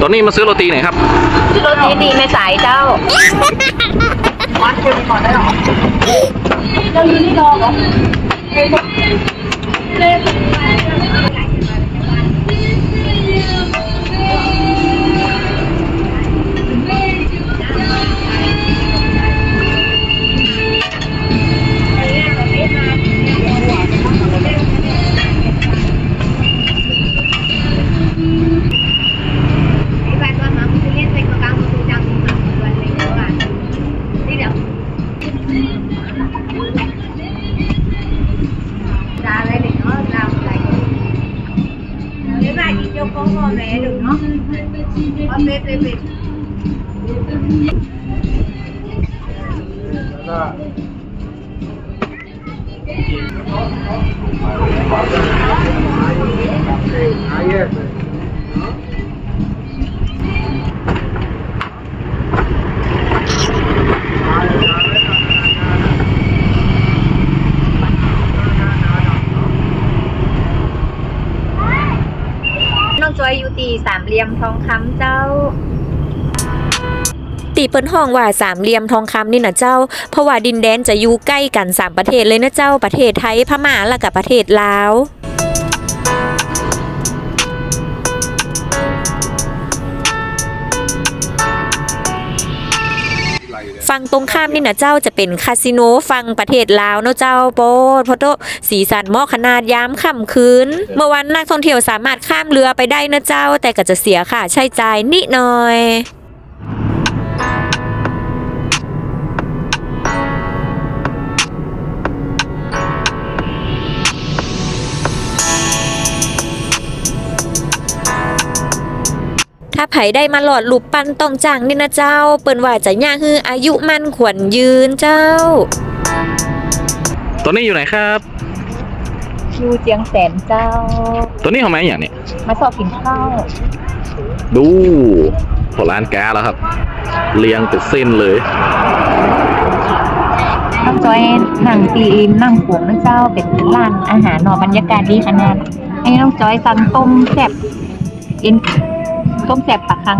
ตอนนี้มาซื้อโรตีไหนครับโรตีดีไม่สายเจ้า Bạn ra đây để nó làm lại nếu mà chị cho con vào mẹ được, nó. Con về về về Hãy subscribe cho kênh Ghiền Mì Gõ Để không bỏ lỡ những video hấp dẫn อยอยู่ตีสามเหลี่ยมทองคำเจ้า ตีเปิ้นห้องว่าสามเหลี่ยมทองคำนี่นะเจ้า เพราะว่าดินแดนจะอยู่ใกล้กันสามประเทศเลยนะเจ้าประเทศไทยพม่าและกับประเทศลาว ฟังตรงข้ามนี่นะเจ้าจะเป็นคาสิโนฟังประเทศลาวเนาะเจ้าโปดเพราะโตสีสันเหมอขนาดยามค่ำคืน เมื่อวันนักท่องเที่ยวสามารถข้ามเรือไปได้นะเจ้า แต่ก็จะเสียค่าใช้จ่ายนิดหน่อย ถ้าไผได้มาหลอดลูปปั้นต้องจังนี่นะเจ้า เปิ้นว่าจะย่างฮืออายุมั่นขวัญยืนเจ้าตอนนี้อยู่ไหนครับ อยู่เจียงแสนเจ้าตอนนี้ทำไมอย่างเนี้ยมาสอบกินข้าว ดูพอร้านแกาแล้วครับ เรียงเป็นเส้นเลยน้องจอยนั่งตีนั่งขวงนะเจ้าเป็นร้านอาหารเนอบรรยากาศดีขนาดให้น้องจอยสั่งต้มแซ่บอิน ต้มแซ่บปลาคัง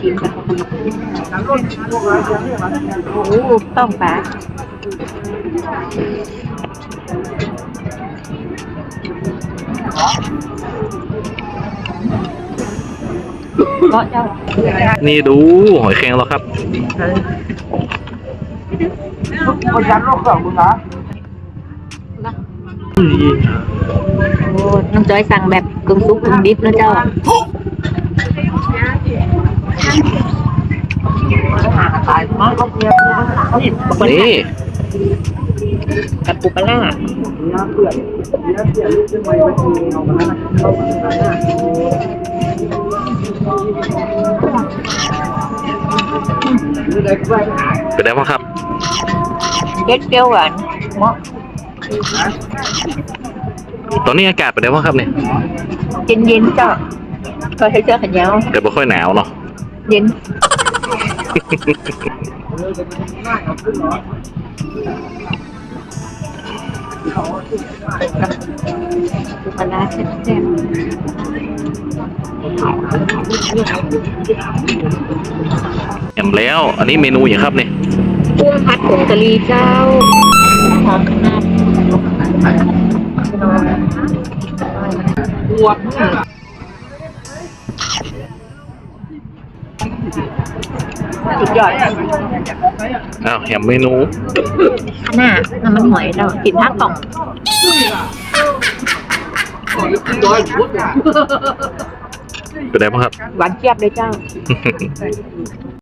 ชิมโอ้โหต้มปลาก็เจ้านี่ดูหอยแครงแล้วครับโอ้น้ องจอยสั่งแบบกึ่งซุปกึ่งดิบนะเจ้านี่กับปูปลาร้าเป็นไงบ้างครับเด็ดเปรี้ยวหวานเหมาะ ตอนนี้อากาศเป็นไงบ้างครับเนี่ยเย็นเย็นๆเจ้าก็ใช้เสื้อแขนยาวแต่ไม่ค่อยหนาวเนาะ เย็นปูปลาร้าแซ่บแอมแล้ว อันนี้เมนูอย่างครับเนี่ยๆกุ้งพัดผงกะหรี่เจ้าหอมข นาดสุดยอดอ้าวแฮมเมนูหน้าน้ำมันหอยเรากินทั้งกล่องเป็นไงบ้างครับ หวานเจี๊ยบเลยเจ้า